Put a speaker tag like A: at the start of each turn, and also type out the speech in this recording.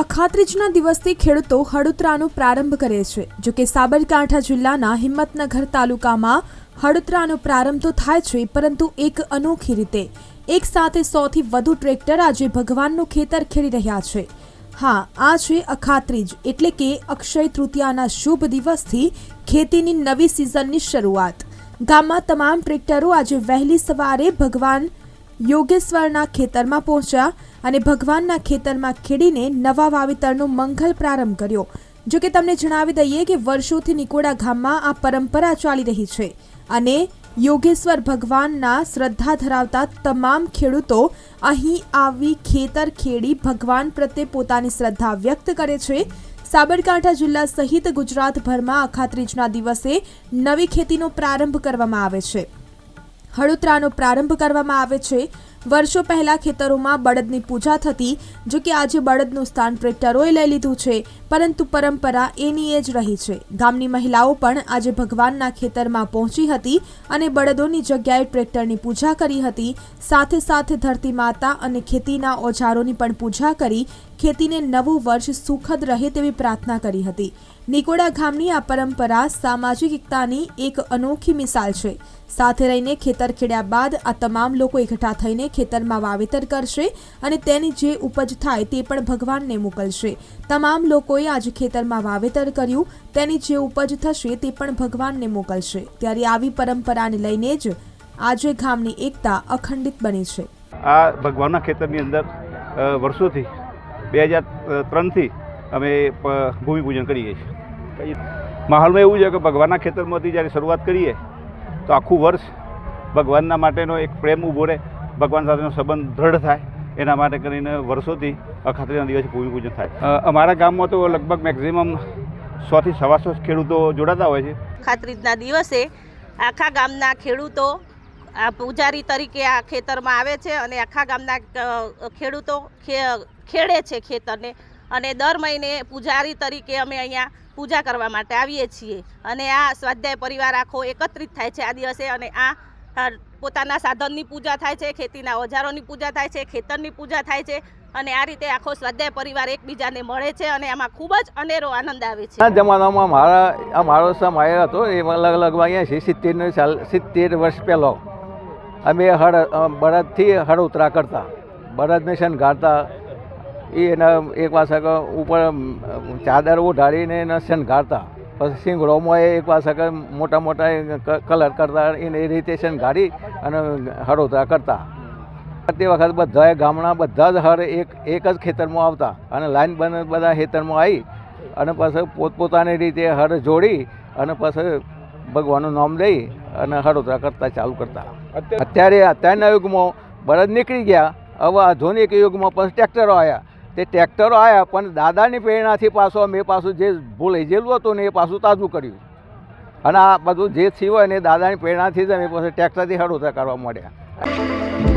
A: અખાત્રીજના દિવસથી ખેડૂતો હળુતરાનો પ્રારંભ કરે છે. જો કે સાબરકાંઠા જિલ્લાના હિંમતનગર તાલુકામાં હળુતરાનો પ્રારંભ તો થાય છે, પરંતુ એક અનોખી રીતે. એક સાથે સોથી વધુ ટ્રેક્ટર આજે ભગવાનનું ખેતર ખેડી રહ્યા છે. હા, આ છે અખાત્રીજ એટલે કે અક્ષય તૃતીયાના શુભ દિવસથી ખેતીની નવી સિઝનની શરૂઆત. ગામમાં તમામ ટ્રેક્ટરો આજે વહેલી સવારે ભગવાન યોગેશ્વરના ખેતરમાં પહોંચ્યા અને ભગવાનના ખેતરમાં ખેડીને નવા વાવેતરનો મંગલ પ્રારંભ કર્યો. જો કે તમને જણાવી દઈએ કે વર્ષોથી નિકોડા ગામમાં આ પરંપરા ચાલી રહી છે અને યોગેશ્વર ભગવાનના શ્રદ્ધા ધરાવતા તમામ ખેડૂતો અહીં આવી ખેતર ખેડી ભગવાન પ્રત્યે પોતાની શ્રદ્ધા વ્યક્ત કરે છે. સાબરકાંઠા જિલ્લા સહિત ગુજરાતભરમાં અખાત્રીજના દિવસે નવી ખેતીનો પ્રારંભ કરવામાં આવે છે. હળુતરાનો પ્રારંભ કરવામાં આવે છે. વર્ષો પહેલા ખેતરોમાં બળદની પૂજા થતી, જો કે આજે બળદનું સ્થાન ટ્રેક્ટરોએ લઈ લીધું છે, પરંતુ પરંપરા એની એ જ રહી છે. ગામની મહિલાઓ પણ આજે ભગવાનના ખેતરમાં પહોંચી હતી અને બળદોની જગ્યાએ ટ્રેક્ટરની પૂજા કરી હતી. સાથે સાથે ધરતી માતા અને ખેતીના ઓજારોની પણ પૂજા કરી ખેતીને નવું વર્ષ સુખદ રહે તેવી પ્રાર્થના કરી હતી. નિકોડા ગામની આ પરંપરા સામાજિક એકતાની એક અનોખી મિસાલ છે. સાથે રહીને ખેતર ખેડ્યા બાદ આ તમામ લોકો એકઠા થઈને ખેતરમાં વાવેતર કરશે અને તેની જે ઉપજ થાય તે પણ ભગવાનને મોકલશે. તમામ લોકોએ આજે ખેતરમાં વાવેતર કર્યું, તેની જે ઉપજ થશે તે પણ ભગવાનને મોકલશે. ત્યારે આવી પરંપરાને લઈને જ આજે ગામની એકતા અખંડિત બની છે.
B: આ ભગવાનના ખેતરની અંદર વર્ષોથી બે હજાર ત્રણથી અમે ભૂમિપૂજન કરીએ છીએ. માહોલમાં એવું છે કે ભગવાનના ખેતરમાંથી જ્યારે શરૂઆત કરીએ, તો આખું વર્ષ ભગવાનના માટેનો એક પ્રેમ ઊભો રહે, ભગવાન સાથેનો સંબંધ દ્રઢ થાય, એના માટે કરીને વર્ષોથી અખાત્રીના દિવસે ભૂમિપૂજન થાય. અમારા ગામમાં તો લગભગ મેક્ઝિમમ સોથી સવાસો ખેડૂતો જોડાતા હોય છે.
C: ખાતરીના દિવસે આખા ગામના ખેડૂતો આ પૂજારી તરીકે આ ખેતરમાં આવે છે અને આખા ગામના ખેડૂતો ખેડે છે ખેતરને. અને દર મહિને પૂજારી તરીકે અમે અહીંયા પૂજા કરવા માટે આવીએ છીએ. અને આ સ્વાધ્યાય પરિવાર આખો એકત્રિત થાય છે આ દિવસે અને આ પોતાના સાધનની પૂજા થાય છે, ખેતીના ઓજારોની પૂજા થાય છે, ખેતરની પૂજા થાય છે અને આ રીતે આખો સ્વાધ્યાય પરિવાર એકબીજાને મળે છે અને આમાં ખૂબ જ અનેરો આનંદ આવે છે.
D: આ જમાનામાં મારા, આ મારો સમય હતો એ અલગ અલગ અહીંયા સિત્તેરનો સાલ, સિત્તેર વર્ષ પહેલો. અમે હળ બળદથી હળ ઉતરા કરતા. બળદને શણગારતા એ એના એક પાસે ઉપર ચાદર ઓઢાડીને એને શણગારતા પછી સિંગડોમાં એક પાસે મોટા મોટા કલર કરતા એને એ રીતે શણગારી અને હળોતરા કરતા. તે વખત બધાએ ગામડા બધા જ હળ એક એક જ ખેતરમાં આવતા અને લાઈન બને બધા ખેતરમાં આવી અને પછી પોતપોતાની રીતે હળ જોડી અને પછી ભગવાનનું નામ લઈ અને હળોતરા કરતા ચાલુ કરતા. અત્યારે અત્યારના યુગમાં બળદ નીકળી ગયા હવે આધુનિક યુગમાં પણ ટ્રેક્ટરો આવ્યા તે ટ્રેક્ટરો આવ્યા પણ દાદાની પ્રેરણાથી પાછું અમે પાછું જે ભૂલાઈ જેલું હતું ને એ પાછું તાજું કર્યું. અને આ બધું જે થયું હોય ને દાદાની પ્રેરણાથી જ અમે પછી ટ્રેક્ટરથી હળોતરા કરવા માંડ્યા.